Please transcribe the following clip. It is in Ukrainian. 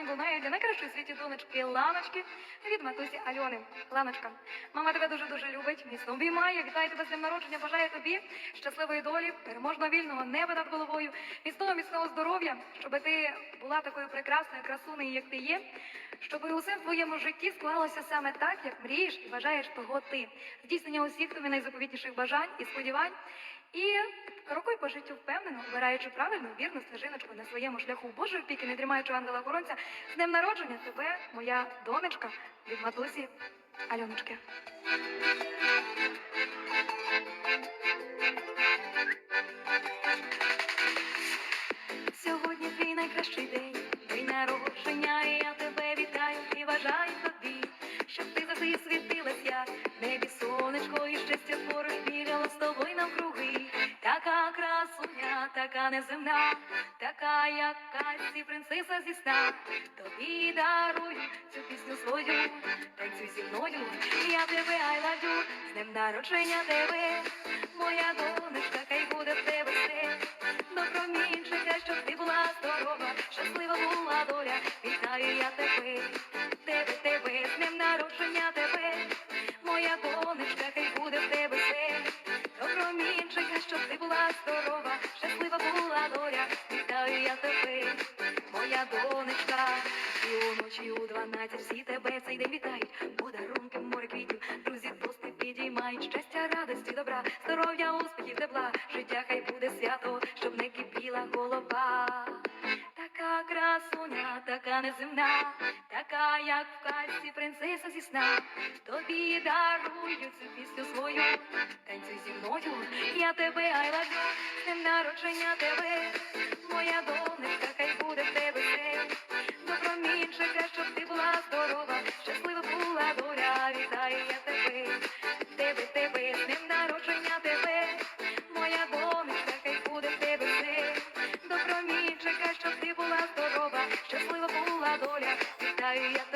пісень лунає для найкращої світі донечки Ланочки від матусі Альони. Ланочка, мама тебе дуже дуже любить, міцно обіймає, вітає тебе з днем народження, бажає тобі щасливої долі, переможно вільного неба над головою, міцного міцного здоров'я, щоб ти була такою прекрасною красунею, як ти є, щоб усе в твоєму житті склалося саме так, як мрієш і бажаєш того ти. Здійснення усіх тобі найзаповітніших бажань і сподівань. І крокуй по життю впевнено, обираючи правильну, вірну стежиночку на своєму шляху Божої опіки, не тримаючи ангела охоронця. З днем народження тебе, моя донечка від матусі Альоночки. Сьогодні твій найкращий день, день народження, і я бажаю тобі, щоб ти завжди світилась, в небі сонечко і щастя поруч бігала з тобою навкруги. Така красуня, така неземна, така як Касі, принцеса зі сна. Тобі дарую цю пісню свою, танцюй зі мною, я тебе love з днем народження тебе, моя донечка, хай буде в тебе моя донечка, хай буде в тебе все. Добромінчика, щоб ти була здорова, щаслива була доля, вітаю я тебе, моя донечка, і уночі у дванадцять всі тебе цей день вітають, подарунки море квітів, друзі, тости підіймають, щастя, радості, добра, здоров'я, успіхів, тепла, життя хай буде свято, щоб не кипіла голова. Така красуня, така неземна, така, як в казці принцеса зі сна. Тобі дарую цю пісню свою, танцюй зі мною, я тебе днем народження тебе, моя донечка, хай буде в тебе Добромінчика,